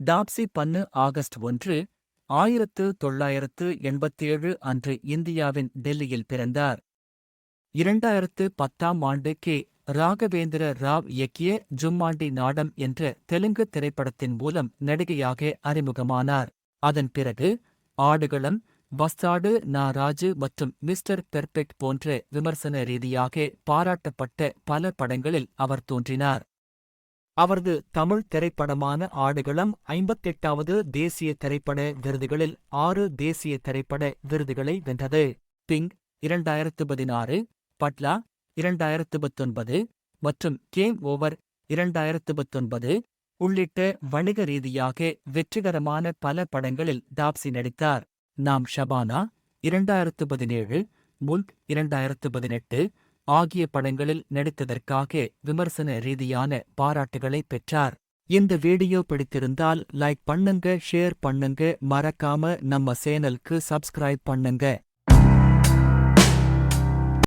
டாப்சி பன்னு August ஒன்று ஆயிரத்து தொள்ளாயிரத்து எண்பத்தேழு அன்று இந்தியாவின் டெல்லியில் பிறந்தார். இரண்டாயிரத்து பத்தாம் ஆண்டு கே. ராகவேந்திர ராவ் இயக்கிய ஜும்மாண்டி நாடம் என்ற தெலுங்கு திரைப்படத்தின் மூலம் நடிகையாக அறிமுகமானார். அதன் பிறகு ஆடுகளம் பஸ்தாடு நா ராஜு மற்றும் மிஸ்டர் பெர்பெக்ட் போன்ற விமர்சன ரீதியாக பாராட்டப்பட்ட பல படங்களில் அவர் தோன்றினார். அவரது தமிழ் திரைப்படமான ஆடுகளம் ஐம்பத்தெட்டாவது தேசிய திரைப்பட விருதுகளில் ஆறு தேசிய திரைப்பட விருதுகளை வென்றது. பிங்க் இரண்டாயிரத்து பதினாறு பட்லா இரண்டாயிரத்து பத்தொன்பது மற்றும் கேம் ஓவர் இரண்டாயிரத்து பத்தொன்பது உள்ளிட்ட வணிக ரீதியாக வெற்றிகரமான பல படங்களில் டாப்சி நடித்தார். நாம் ஷபானா இரண்டாயிரத்து பதினேழு முல்க் இரண்டாயிரத்து பதினெட்டு ஆகிய படங்களில் நடித்ததற்காக விமர்சன ரீதியான பாராட்டுகளை பெற்றார். இந்த வீடியோ பிடித்திருந்தால் லைக் பண்ணுங்க ஷேர் பண்ணுங்க மறக்காம நம்ம சேனலுக்கு சப்ஸ்கிரைப் பண்ணுங்க.